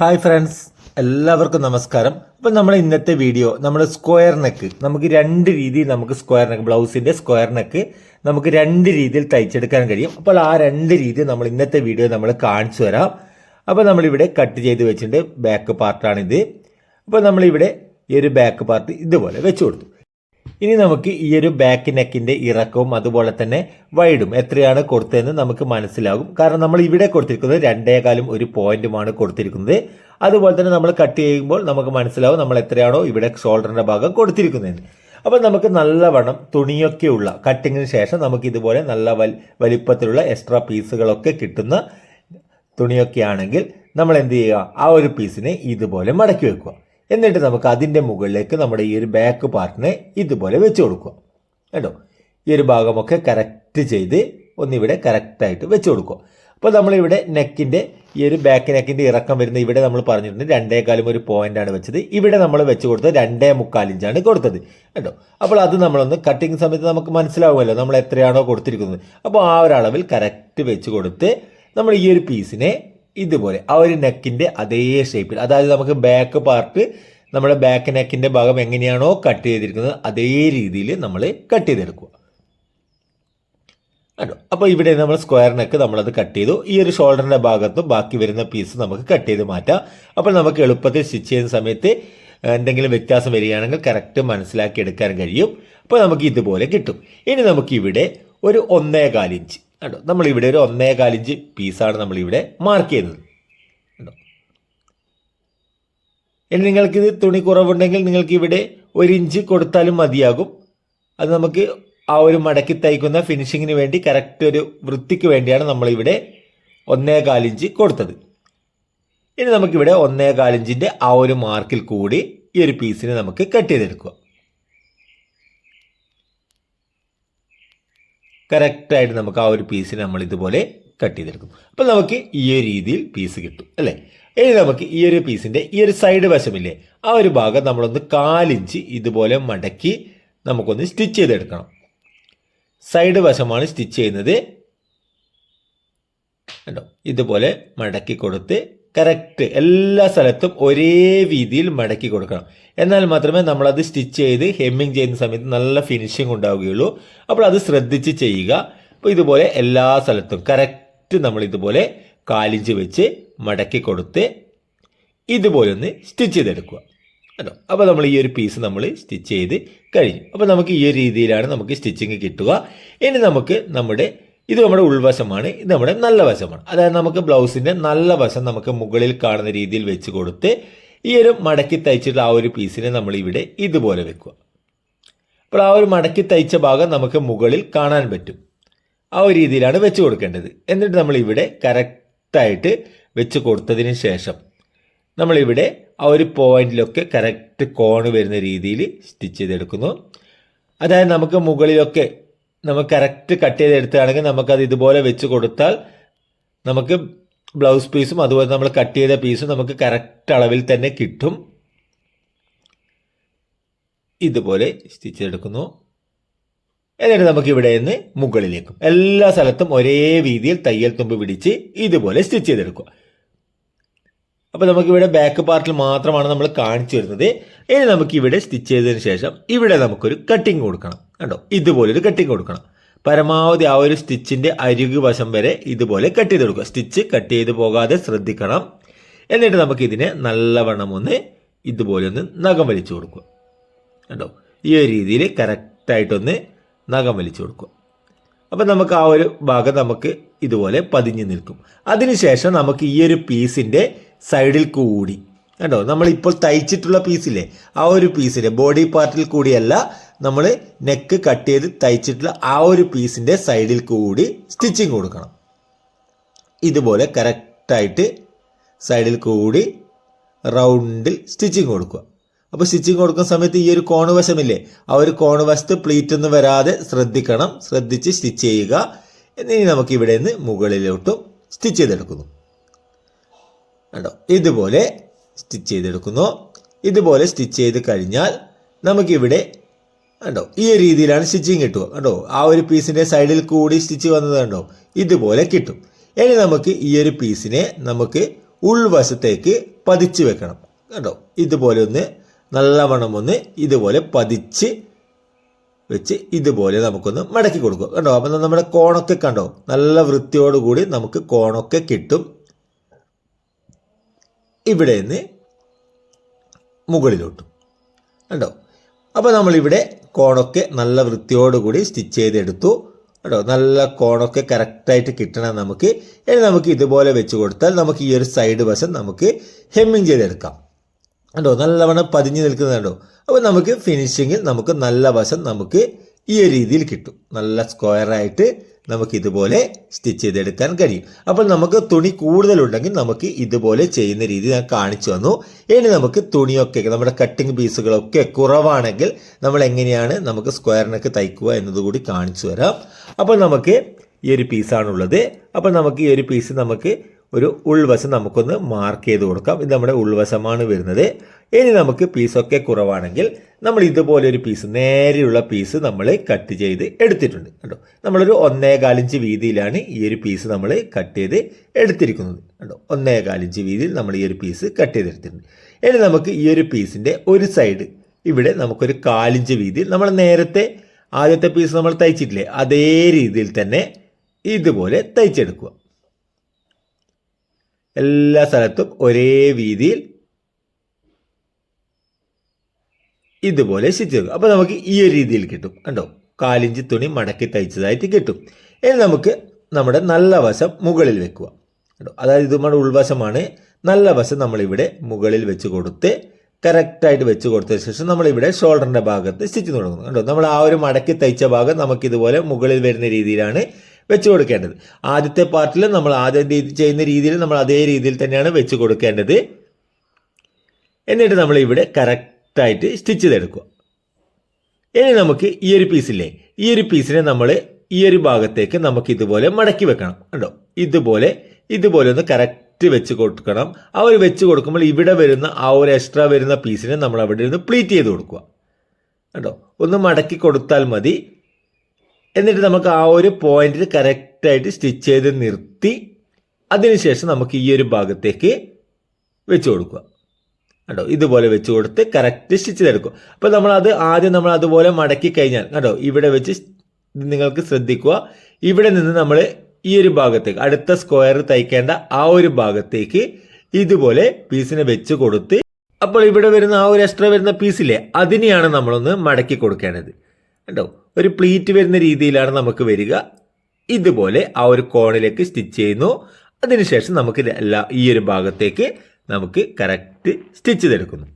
Hi friends എല്ലാവർക്കും നമസ്കാരം. അപ്പം നമ്മൾ ഇന്നത്തെ വീഡിയോ നമ്മൾ സ്ക്വയർ നെക്ക് നമുക്ക് രണ്ട് രീതിയിൽ നമുക്ക് സ്ക്വയർ നെക്ക് ബ്ലൗസിന്റെ സ്ക്വയർ നെക്ക് നമുക്ക് രണ്ട് രീതിയിൽ തയ്ച്ചെടുക്കാൻ കഴിയും. അപ്പോൾ ആ രണ്ട് രീതി നമ്മൾ ഇന്നത്തെ വീഡിയോ നമ്മൾ കാണിച്ചു തരാം. അപ്പോൾ നമ്മളിവിടെ കട്ട് ചെയ്ത് വെച്ചിട്ടുണ്ട് ബാക്ക് പാർട്ടാണിത് അപ്പോൾ നമ്മളിവിടെ ഈ ഒരു ബാക്ക് പാർട്ട് ഇതുപോലെ വെച്ചു കൊടുത്തു. ഇനി നമുക്ക് ഈ ഒരു ബാക്ക് നെക്കിന്റെ ഇറക്കവും അതുപോലെ തന്നെ വൈഡും എത്രയാണ് കൊടുത്തതെന്ന് നമുക്ക് മനസ്സിലാകും. കാരണം നമ്മൾ ഇവിടെ കൊടുത്തിരിക്കുന്നത് രണ്ടേകാലും ഒരു പോയിന്റുമാണ് കൊടുത്തിരിക്കുന്നത്. അതുപോലെ തന്നെ നമ്മൾ കട്ട് ചെയ്യുമ്പോൾ നമുക്ക് മനസ്സിലാവും നമ്മൾ എത്രയാണോ ഇവിടെ ഷോൾഡറിന്റെ ഭാഗം കൊടുത്തിരിക്കുന്നതെന്ന് അപ്പോൾ നമുക്ക് നല്ലവണ്ണം തുണിയൊക്കെയുള്ള കട്ടിങ്ങിന് ശേഷം നമുക്ക് ഇതുപോലെ നല്ല വൽ വലിപ്പത്തിലുള്ള എക്സ്ട്രാ പീസുകളൊക്കെ കിട്ടുന്ന തുണിയൊക്കെ ആണെങ്കിൽ നമ്മൾ എന്ത് ചെയ്യുക? ആ ഒരു പീസിനെ ഇതുപോലെ മടക്കി വെക്കുക. എന്നിട്ട് നമുക്ക് അതിന്റെ മുകളിലേക്ക് നമ്മുടെ ഈ ഒരു ബാക്ക് പാർട്ടിനെ ഇതുപോലെ വെച്ച് കൊടുക്കുക. കേട്ടോ ഈ ഒരു ഭാഗമൊക്കെ കറക്റ്റ് ചെയ്ത് ഒന്നിവിടെ കറക്റ്റായിട്ട് വെച്ച് കൊടുക്കുക. അപ്പോൾ നമ്മളിവിടെ നെക്കിന്റെ ഈ ഒരു ബാക്ക് നെക്കിന്റെ ഇറക്കം വരുന്ന ഇവിടെ നമ്മൾ പറഞ്ഞിട്ടുണ്ട് രണ്ടേകാലും ഒരു പോയിന്റാണ് വെച്ചത്. ഇവിടെ നമ്മൾ വെച്ച് കൊടുത്തത് രണ്ടേ മുക്കാലിഞ്ചാണ് കൊടുത്തത്. കേട്ടോ അപ്പോൾ അത് നമ്മളൊന്ന് കട്ടിങ് സമയത്ത് നമുക്ക് മനസ്സിലാവുമല്ലോ നമ്മൾ എത്രയാണോ കൊടുത്തിരിക്കുന്നത്. അപ്പോൾ ആ ഒരു അളവിൽ കറക്റ്റ് വെച്ച് കൊടുത്ത് നമ്മൾ ഈ ഒരു പീസിനെ ഇതുപോലെ ആ ഒരു നെക്കിന്റെ അതേ ഷേപ്പിൽ അതായത് നമുക്ക് ബാക്ക് പാർട്ട് നമ്മുടെ ബാക്ക് നെക്കിന്റെ ഭാഗം എങ്ങനെയാണോ കട്ട് ചെയ്തിരിക്കുന്നത് അതേ രീതിയിൽ നമ്മൾ കട്ട് ചെയ്തെടുക്കുക. കണ്ടോ? അപ്പോൾ ഇവിടെ നമ്മൾ സ്ക്വയർ നെക്ക് നമ്മളത് കട്ട് ചെയ്തു. ഈ ഒരു ഷോൾഡറിന്റെ ഭാഗത്തും ബാക്കി വരുന്ന പീസ് നമുക്ക് കട്ട് ചെയ്ത് മാറ്റാം. അപ്പോൾ നമുക്ക് എളുപ്പത്തിൽ സ്റ്റിച്ച് ചെയ്യുന്ന സമയത്ത് എന്തെങ്കിലും വ്യത്യാസം വരികയാണെങ്കിൽ കറക്റ്റ് മനസ്സിലാക്കി എടുക്കാൻ കഴിയും. അപ്പോൾ നമുക്ക് ഇതുപോലെ കിട്ടും. ഇനി നമുക്ക് ഇവിടെ ഒരു ഒന്നേകാൽ ഇഞ്ച്. കണ്ടോ? നമ്മളിവിടെ ഒരു ഒന്നേ ഇഞ്ച് പീസാണ് നമ്മളിവിടെ മാർക്ക് ചെയ്യുന്നത്. കേട്ടോ ഇനി നിങ്ങൾക്കിത് തുണി കുറവുണ്ടെങ്കിൽ നിങ്ങൾക്ക് ഇവിടെ ഒരു ഇഞ്ച് കൊടുത്താലും മതിയാകും. അത് നമുക്ക് ആ ഒരു മടക്കി തയ്ക്കുന്ന ഫിനിഷിങ്ങിന് വേണ്ടി കറക്റ്റ് ഒരു വൃത്തിക്ക് വേണ്ടിയാണ് നമ്മളിവിടെ ഒന്നേ ഇഞ്ച് കൊടുത്തത്. ഇനി നമുക്കിവിടെ ഒന്നേ കാലിഞ്ചിന്റെ ആ ഒരു മാർക്കിൽ കൂടി ഈ ഒരു പീസിനെ നമുക്ക് കട്ട് ചെയ്തെടുക്കുക. കറക്റ്റായിട്ട് നമുക്ക് ആ ഒരു പീസിനെ നമ്മൾ ഇതുപോലെ കട്ട് ചെയ്തെടുക്കും. അപ്പോൾ നമുക്ക് ഈ ഒരു രീതിയിൽ പീസ് കിട്ടും അല്ലേ? ഇനി നമുക്ക് ഈ ഒരു പീസിന്റെ ഈ ഒരു സൈഡ് വശമില്ലേ ആ ഒരു ഭാഗം നമ്മളൊന്ന് കാലിഞ്ച് ഇതുപോലെ മടക്കി നമുക്കൊന്ന് സ്റ്റിച്ച് ചെയ്തെടുക്കണം. സൈഡ് വശമാണ് സ്റ്റിച്ച് ചെയ്യുന്നത്. കണ്ടോ? ഇതുപോലെ മടക്കി കൊടുത്ത് കറക്റ്റ് എല്ലാ സ്ഥലത്തും ഒരേ രീതിയിൽ മടക്കി കൊടുക്കണം. എന്നാൽ മാത്രമേ നമ്മളത് സ്റ്റിച്ച് ചെയ്ത് ഹെമ്മിങ് ചെയ്യുന്ന സമയത്ത് നല്ല ഫിനിഷിംഗ് ഉണ്ടാവുകയുള്ളൂ. അപ്പോൾ അത് ശ്രദ്ധിച്ച് ചെയ്യുക. അപ്പോൾ ഇതുപോലെ എല്ലാ സ്ഥലത്തും കറക്റ്റ് നമ്മൾ ഇതുപോലെ കാലിഞ്ച് വെച്ച് മടക്കി കൊടുത്ത് ഇതുപോലെ ഒന്ന് സ്റ്റിച്ച് ചെയ്തെടുക്കുക. കേട്ടോ? അപ്പോൾ നമ്മൾ ഈ ഒരു പീസ് നമ്മൾ സ്റ്റിച്ച് ചെയ്ത് കഴിഞ്ഞു. അപ്പോൾ നമുക്ക് ഈ ഒരു രീതിയിലാണ് നമുക്ക് സ്റ്റിച്ചിങ് കിട്ടുക. ഇനി നമുക്ക് നമ്മുടെ ഇത് നമ്മുടെ ഉൾവശമാണ് ഇത് നമ്മുടെ നല്ല വശമാണ്. അതായത് നമുക്ക് ബ്ലൗസിന്റെ നല്ല വശം നമുക്ക് മുകളിൽ കാണുന്ന രീതിയിൽ വെച്ച് കൊടുത്ത് ഈ ഒരു മടക്കി തയ്ച്ചിട്ടുള്ള ആ ഒരു പീസിനെ നമ്മൾ ഇവിടെ ഇതുപോലെ വെക്കുക. അപ്പോൾ ആ ഒരു മടക്കി തയ്ച്ച ഭാഗം നമുക്ക് മുകളിൽ കാണാൻ പറ്റും. ആ ഒരു രീതിയിലാണ് വെച്ച് കൊടുക്കേണ്ടത്. എന്നിട്ട് നമ്മൾ ഇവിടെ കറക്റ്റായിട്ട് വെച്ച് കൊടുത്തതിന് ശേഷം നമ്മളിവിടെ ആ ഒരു പോയിന്റിലൊക്കെ കറക്റ്റ് കോണ് വരുന്ന രീതിയിൽ സ്റ്റിച്ച് ചെയ്തെടുക്കുന്നു. അതായത് നമുക്ക് മുകളിലൊക്കെ നമുക്ക് കറക്റ്റ് കട്ട് ചെയ്തെടുത്താണെങ്കിൽ നമുക്കത് ഇതുപോലെ വെച്ച് കൊടുത്താൽ നമുക്ക് ബ്ലൗസ് പീസും അതുപോലെ നമ്മൾ കട്ട് ചെയ്ത പീസും നമുക്ക് കറക്റ്റ് അളവിൽ തന്നെ കിട്ടും. ഇതുപോലെ സ്റ്റിച്ച് ചെയ്തെടുക്കുന്നു എന്നിട്ട് നമുക്ക് ഇവിടെ നിന്ന് മുകളിലേക്കും എല്ലാ സ്ഥലത്തും ഒരേ രീതിയിൽ തയ്യൽ തുമ്പ് പിടിച്ച് ഇതുപോലെ സ്റ്റിച്ച് ചെയ്തെടുക്കുക. അപ്പോൾ നമുക്കിവിടെ ബാക്ക് പാർട്ടിൽ മാത്രമാണ് നമ്മൾ കാണിച്ചു വരുന്നത്. ഇനി നമുക്ക് ഇവിടെ സ്റ്റിച്ച് ചെയ്തതിന് ശേഷം ഇവിടെ നമുക്കൊരു കട്ടിങ് കൊടുക്കണം. കണ്ടോ? ഇതുപോലൊരു കട്ടിങ് കൊടുക്കണം. പരമാവധി ആ ഒരു സ്റ്റിച്ചിന്റെ അരികു വശം വരെ ഇതുപോലെ കട്ട് ചെയ്ത് കൊടുക്കുക. സ്റ്റിച്ച് കട്ട് ചെയ്ത് പോകാതെ ശ്രദ്ധിക്കണം. എന്നിട്ട് നമുക്ക് ഇതിനെ നല്ലവണ്ണം ഒന്ന് ഇതുപോലെ ഒന്ന് നഖം വലിച്ചു കൊടുക്കുക. കണ്ടോ? ഈ ഒരു രീതിയിൽ കറക്റ്റായിട്ടൊന്ന് നഖം വലിച്ചു കൊടുക്കുക. അപ്പം നമുക്ക് ആ ഒരു ഭാഗം നമുക്ക് ഇതുപോലെ പതിഞ്ഞു നിൽക്കും. അതിനുശേഷം നമുക്ക് ഈ ഒരു പീസിന്റെ സൈഡിൽ കൂടി. കണ്ടോ? നമ്മളിപ്പോൾ തയ്ച്ചിട്ടുള്ള പീസില്ലേ? ആ ഒരു പീസിന്റെ ബോഡി പാർട്ടിൽ കൂടിയല്ല നമ്മൾ നെക്ക് കട്ട് ചെയ്ത് തയ്ച്ചിട്ടുള്ള ആ ഒരു പീസിന്റെ സൈഡിൽ കൂടി സ്റ്റിച്ചിങ് കൊടുക്കണം. ഇതുപോലെ കറക്റ്റായിട്ട് സൈഡിൽ കൂടി റൗണ്ടിൽ സ്റ്റിച്ചിങ് കൊടുക്കുക. അപ്പോൾ സ്റ്റിച്ചിങ് കൊടുക്കുന്ന സമയത്ത് ഈ ഒരു കോണ് വശമില്ലേ? ആ ഒരു കോണ് വശത്ത് പ്ലീറ്റ് ഒന്നും വരാതെ ശ്രദ്ധിക്കണം. ശ്രദ്ധിച്ച് സ്റ്റിച്ച് ചെയ്യുക. എന്നിനി നമുക്ക് ഇവിടെ നിന്ന് മുകളിലോട്ടും സ്റ്റിച്ച് ചെയ്തെടുക്കുന്നു. കണ്ടോ? ഇതുപോലെ സ്റ്റിച്ച് ചെയ്തെടുക്കുന്നു. ഇതുപോലെ സ്റ്റിച്ച് ചെയ്ത് കഴിഞ്ഞാൽ നമുക്കിവിടെ കണ്ടോ? ഈ രീതിയിലാണ് സ്റ്റിച്ചിങ് കിട്ടുക. കണ്ടോ? ആ ഒരു പീസിന്റെ സൈഡിൽ കൂടി സ്റ്റിച്ച് വന്നത് കണ്ടോ? ഇതുപോലെ കിട്ടും. ഇനി നമുക്ക് ഈ ഒരു പീസിനെ നമുക്ക് ഉൾവശത്തേക്ക് പതിച്ച് വെക്കണം. കണ്ടോ? ഇതുപോലെ ഒന്ന് നല്ലവണ്ണം ഒന്ന് ഇതുപോലെ പതിച്ച് വെച്ച് ഇതുപോലെ നമുക്കൊന്ന് മടക്കി കൊടുക്കുക. കണ്ടോ? അപ്പം നമ്മുടെ കോണൊക്കെ കണ്ടോ? നല്ല വൃത്തിയോടുകൂടി നമുക്ക് കോണൊക്കെ കിട്ടും. ഇവിടെ നിന്ന് മുകളിലോട്ടും. കണ്ടോ? അപ്പോൾ നമ്മളിവിടെ കോണൊക്കെ നല്ല വൃത്തിയോടുകൂടി സ്റ്റിച്ച് ചെയ്തെടുത്തു. കേട്ടോ നല്ല കോണൊക്കെ കറക്റ്റായിട്ട് കിട്ടണം നമുക്ക്. ഇനി നമുക്ക് ഇതുപോലെ വെച്ച് കൊടുത്താൽ നമുക്ക് ഈ ഒരു സൈഡ് വശം നമുക്ക് ഹെമ്മിങ് ചെയ്തെടുക്കാം. കണ്ടോ? നല്ലവണ്ണം പതിഞ്ഞ് നിൽക്കുന്നുണ്ടോ അപ്പോൾ നമുക്ക് ഫിനിഷിങ്ങിൽ നമുക്ക് നല്ല വശം നമുക്ക് ഈ രീതിയിൽ കിട്ടും. നല്ല സ്ക്വയറായിട്ട് നമുക്ക് ഇതുപോലെ സ്റ്റിച്ച് ചെയ്തെടുക്കാൻ കഴിയും. അപ്പോൾ നമുക്ക് തുണി കൂടുതലുണ്ടെങ്കിൽ നമുക്ക് ഇതുപോലെ ചെയ്യുന്ന രീതി ഞാൻ കാണിച്ചു തന്നു. ഇനി നമുക്ക് തുണിയൊക്കെ നമ്മുടെ കട്ടിങ് പീസുകളൊക്കെ കുറവാണെങ്കിൽ നമ്മൾ എങ്ങനെയാണ് നമുക്ക് സ്ക്വയറിനൊക്കെ തയ്ക്കുക എന്നതുകൂടി കാണിച്ചു തരാം. അപ്പോൾ നമുക്ക് ഈ ഒരു പീസാണുള്ളത് അപ്പോൾ നമുക്ക് ഈ ഒരു പീസ് നമുക്ക് ഒരു ഉൾവശം നമുക്കൊന്ന് മാർക്ക് ചെയ്ത് കൊടുക്കാം. ഇത് നമ്മുടെ ഉൾവശമാണ് വരുന്നത്. ഇനി നമുക്ക് പീസൊക്കെ കുറവാണെങ്കിൽ നമ്മൾ ഇതുപോലെ ഒരു പീസ് നേരെയുള്ള പീസ് നമ്മൾ കട്ട് ചെയ്ത് എടുത്തിട്ടുണ്ട്. കേട്ടോ നമ്മളൊരു ഒന്നേകാലിഞ്ച് വീതിയിലാണ് ഈ ഒരു പീസ് നമ്മൾ കട്ട് ചെയ്ത് എടുത്തിരിക്കുന്നത്. കേട്ടോ ഒന്നേകാലിഞ്ച് വീതിയിൽ നമ്മൾ ഈ ഒരു പീസ് കട്ട് ചെയ്തെടുത്തിട്ടുണ്ട് ഇനി നമുക്ക് ഈ ഒരു പീസിന്റെ ഒരു സൈഡ് ഇവിടെ നമുക്കൊരു കാലിഞ്ച് വീതിയിൽ നമ്മൾ നേരത്തെ ആദ്യത്തെ പീസ് നമ്മൾ തയ്ച്ചിട്ടില്ലേ? അതേ രീതിയിൽ തന്നെ ഇതുപോലെ തയ്ച്ചെടുക്കുക. എല്ലാ സ്ഥലത്തും ഒരേ വീതിയിൽ ഇതുപോലെ സ്റ്റിച്ച് ചെയ്യുക അപ്പോൾ നമുക്ക് ഈ ഒരു രീതിയിൽ കിട്ടും. കണ്ടോ? കാലിഞ്ച് തുണി മടക്കി തയ്ച്ചതായിട്ട് കിട്ടും. ഇനി നമുക്ക് നമ്മുടെ നല്ല വശം മുകളിൽ വെക്കുക. കേട്ടോ അതായത് ഇത് നമ്മുടെ ഉൾവശമാണ്. നല്ല വശം നമ്മളിവിടെ മുകളിൽ വെച്ച് കൊടുത്ത് കറക്റ്റായിട്ട് വെച്ച് കൊടുത്തതിന് ശേഷം നമ്മളിവിടെ ഷോൾഡറിന്റെ ഭാഗത്ത് സ്റ്റിച്ച് തുടങ്ങുന്നു കേട്ടോ നമ്മൾ ആ ഒരു മടക്കി തയ്ച്ച ഭാഗം നമുക്കിതുപോലെ മുകളിൽ വരുന്ന രീതിയിലാണ് വെച്ച് കൊടുക്കേണ്ടത്. ആദ്യത്തെ പാർട്ടിൽ നമ്മൾ ആദ്യം ചെയ്യുന്ന രീതിയിൽ നമ്മൾ അതേ രീതിയിൽ തന്നെയാണ് വെച്ച് കൊടുക്കേണ്ടത്. എന്നിട്ട് നമ്മൾ ഇവിടെ കറക്റ്റായിട്ട് സ്റ്റിച്ച് ചെയ്തെടുക്കുക. ഇനി നമുക്ക് ഈ ഒരു പീസില്ലേ ഈ ഒരു പീസിനെ നമ്മൾ ഈ ഒരു ഭാഗത്തേക്ക് നമുക്ക് ഇതുപോലെ മടക്കി വെക്കണം. കണ്ടോ? ഇതുപോലെ ഇതുപോലെ ഒന്ന് കറക്റ്റ് വെച്ച് കൊടുക്കണം. ആ ഒരു വെച്ച് കൊടുക്കുമ്പോൾ ഇവിടെ വരുന്ന ആ ഒരു എക്സ്ട്രാ വരുന്ന പീസിനെ നമ്മൾ അവിടെ നിന്ന് പ്ലീറ്റ് ചെയ്ത് കൊടുക്കുക. കണ്ടോ? ഒന്ന് മടക്കി കൊടുത്താൽ മതി. എന്നിട്ട് നമുക്ക് ആ ഒരു പോയിന്റിൽ കറക്റ്റായിട്ട് സ്റ്റിച്ച് ചെയ്ത് നിർത്തി അതിനുശേഷം നമുക്ക് ഈ ഒരു ഭാഗത്തേക്ക് വെച്ച് കൊടുക്കുക. കേട്ടോ ഇതുപോലെ വെച്ച് കൊടുത്ത് കറക്റ്റ് സ്റ്റിച്ച് ചെയ്തെടുക്കും അപ്പോൾ നമ്മളത് ആദ്യം നമ്മൾ അതുപോലെ മടക്കി കഴിഞ്ഞാൽ കേട്ടോ ഇവിടെ വെച്ച് നിങ്ങൾക്ക് ശ്രദ്ധിക്കുക. ഇവിടെ നിന്ന് നമ്മൾ ഈ ഒരു ഭാഗത്തേക്ക് അടുത്ത സ്ക്വയർ തയ്ക്കേണ്ട ആ ഒരു ഭാഗത്തേക്ക് ഇതുപോലെ പീസിനെ വെച്ച് കൊടുത്ത് അപ്പോൾ ഇവിടെ വരുന്ന ആ ഒരു എക്സ്ട്രാ വരുന്ന പീസില്ലേ അതിനെയാണ് നമ്മളൊന്ന് മടക്കി കൊടുക്കേണ്ടത്. കണ്ടോ? ഒരു പ്ലീറ്റ് വരുന്ന രീതിയിലാണ് നമുക്ക് വരിക. ഇതുപോലെ ആ ഒരു കോണിലേക്ക് സ്റ്റിച്ച് ചെയ്യുന്നു. അതിനുശേഷം നമുക്ക് എല്ലാ ഈ ഒരു ഭാഗത്തേക്ക് നമുക്ക് കറക്റ്റ് സ്റ്റിച്ച് ചെയ്തെടുക്കുന്നു.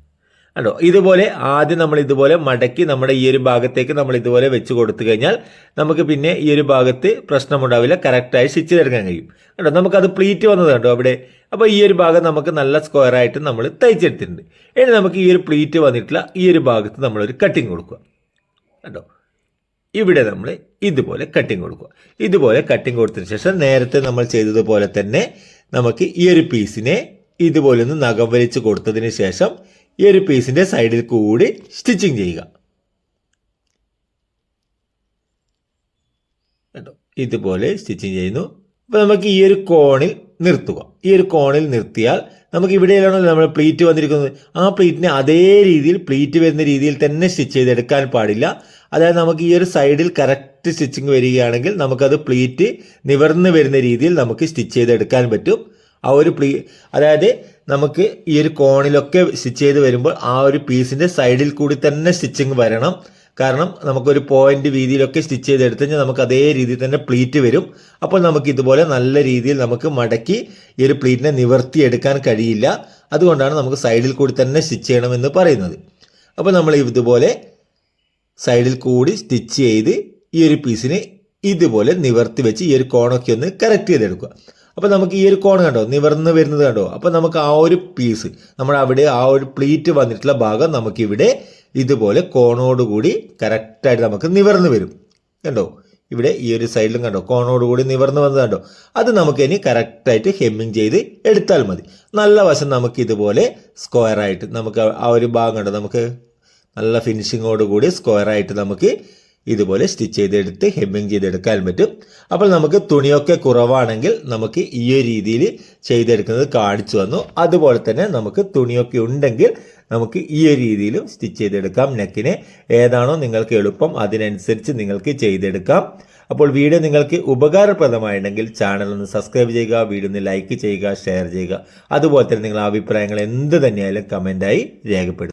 കണ്ടോ? ഇതുപോലെ ആദ്യം നമ്മൾ ഇതുപോലെ മടക്കി നമ്മുടെ ഈ ഒരു ഭാഗത്തേക്ക് നമ്മൾ ഇതുപോലെ വെച്ച് കൊടുത്തു കഴിഞ്ഞാൽ നമുക്ക് പിന്നെ ഈ ഒരു ഭാഗത്ത് പ്രശ്നമുണ്ടാവില്ല കറക്റ്റായി സ്റ്റിച്ച് ചെയ്തെടുക്കാൻ കഴിയും. കണ്ടോ? നമുക്കത് പ്ലീറ്റ് വന്നത് കണ്ടോ അവിടെ? അപ്പോൾ ഈ ഒരു ഭാഗം നമുക്ക് നല്ല സ്ക്വയറായിട്ട് നമ്മൾ തയ്ച്ചെടുത്തിട്ടുണ്ട്. ഇനി നമുക്ക് ഈ ഒരു പ്ലീറ്റ് വന്നിട്ടുള്ള ഈ ഒരു ഭാഗത്ത് നമ്മളൊരു കട്ടിങ് കൊടുക്കുക. കണ്ടോ? ഇവിടെ നമ്മൾ ഇതുപോലെ കട്ടിങ് കൊടുക്കുക. ഇതുപോലെ കട്ടിങ് കൊടുത്തതിന് ശേഷം നേരത്തെ നമ്മൾ ചെയ്തതുപോലെ തന്നെ നമുക്ക് ഈ ഒരു പീസിനെ ഇതുപോലെ ഒന്ന് നഖം വലിച്ച് കൊടുത്തതിന് ശേഷം ഈ ഒരു പീസിന്റെ സൈഡിൽ കൂടി സ്റ്റിച്ചിങ് ചെയ്യുക. കേട്ടോ ഇതുപോലെ സ്റ്റിച്ചിങ് ചെയ്യുന്നു. അപ്പോൾ നമുക്ക് ഈ ഒരു കോണിൽ നിർത്തുക. ഈ ഒരു കോണിൽ നിർത്തിയാൽ നമുക്ക് ഇവിടെയാണല്ലോ നമ്മൾ പ്ലീറ്റ് വന്നിരിക്കുന്നത്. ആ പ്ലീറ്റിനെ അതേ രീതിയിൽ പ്ലീറ്റ് വരുന്ന രീതിയിൽ തന്നെ സ്റ്റിച്ച് ചെയ്തെടുക്കാൻ പാടില്ല. അതായത് നമുക്ക് ഈ ഒരു സൈഡിൽ കറക്റ്റ് സ്റ്റിച്ചിങ് വരികയാണെങ്കിൽ നമുക്കത് പ്ലീറ്റ് നിവർന്ന് വരുന്ന രീതിയിൽ നമുക്ക് സ്റ്റിച്ച് ചെയ്തെടുക്കാൻ പറ്റും. ആ ഒരു പ്ലീ അതായത് നമുക്ക് ഈ ഒരു കോണിലൊക്കെ സ്റ്റിച്ച് ചെയ്ത് വരുമ്പോൾ ആ ഒരു പീസിന്റെ സൈഡിൽ കൂടി തന്നെ സ്റ്റിച്ചിങ് വരണം. കാരണം നമുക്കൊരു പോയിന്റ് വീതിയിലൊക്കെ സ്റ്റിച്ച് ചെയ്തെടുത്ത് കഴിഞ്ഞാൽ നമുക്ക് അതേ രീതിയിൽ തന്നെ പ്ലീറ്റ് വരും. അപ്പോൾ നമുക്ക് ഇതുപോലെ നല്ല രീതിയിൽ നമുക്ക് മടക്കി ഈ ഒരു പ്ലീറ്റിനെ നിവർത്തിയെടുക്കാൻ കഴിയില്ല. അതുകൊണ്ടാണ് നമുക്ക് സൈഡിൽ കൂടി തന്നെ സ്റ്റിച്ച് ചെയ്യണമെന്ന് പറയുന്നത്. അപ്പോൾ നമ്മൾ ഇതുപോലെ സൈഡിൽ കൂടി സ്റ്റിച്ച് ചെയ്ത് ഈ ഒരു പീസിന് ഇതുപോലെ നിവർത്തി വെച്ച് ഈ ഒരു കോണൊക്കെ ഒന്ന് കറക്റ്റ് ചെയ്തെടുക്കുക. അപ്പോൾ നമുക്ക് ഈ ഒരു കോൺ കണ്ടോ? നിവർന്ന് വരുന്നത് കണ്ടോ? അപ്പോൾ നമുക്ക് ആ ഒരു പീസ് നമ്മൾ അവിടെ ആ ഒരു പ്ലീറ്റ് വന്നിട്ടുള്ള ഭാഗം നമുക്കിവിടെ ഇതുപോലെ കോണോടുകൂടി കറക്റ്റായിട്ട് നമുക്ക് നിവർന്ന് വരും. കണ്ടോ? ഇവിടെ ഈ ഒരു സൈഡിലും കണ്ടോ? കോണോടുകൂടി നിവർന്ന് വന്നത് കണ്ടോ? അത് നമുക്ക് ഇനി കറക്റ്റായിട്ട് ഹെമ്മിങ് ചെയ്ത് എടുത്താൽ മതി. നല്ല വശം നമുക്ക് ഇതുപോലെ സ്ക്വയറായിട്ട് നമുക്ക് ആ ഒരു ഭാഗം കണ്ടോ? നമുക്ക് നല്ല ഫിനിഷിങ്ങോട് കൂടി സ്ക്വയറായിട്ട് നമുക്ക് ഇതുപോലെ സ്റ്റിച്ച് ചെയ്തെടുത്ത് ഹെമ്മിങ് ചെയ്തെടുക്കാൻ പറ്റും. അപ്പോൾ നമുക്ക് തുണിയൊക്കെ കുറവാണെങ്കിൽ നമുക്ക് ഈ ഒരു രീതിയിൽ ചെയ്തെടുക്കുന്നത് കാണിച്ചു വന്നു അതുപോലെ തന്നെ നമുക്ക് തുണിയൊക്കെ ഉണ്ടെങ്കിൽ നമുക്ക് ഈ ഒരു രീതിയിലും സ്റ്റിച്ച് ചെയ്തെടുക്കാം. നെക്കിനെ ഏതാണോ നിങ്ങൾക്ക് എളുപ്പം അതിനനുസരിച്ച് നിങ്ങൾക്ക് ചെയ്തെടുക്കാം. അപ്പോൾ വീഡിയോ നിങ്ങൾക്ക് ഉപകാരപ്രദമായിട്ടുണ്ടെങ്കിൽ ചാനൽ ഒന്ന് സബ്സ്ക്രൈബ് ചെയ്യുക വീഡിയോ ഒന്ന് ലൈക്ക് ചെയ്യുക ഷെയർ ചെയ്യുക. അതുപോലെ തന്നെ നിങ്ങളുടെ അഭിപ്രായങ്ങൾ എന്ത് തന്നെയായാലും കമന്റായി രേഖപ്പെടുത്തുക.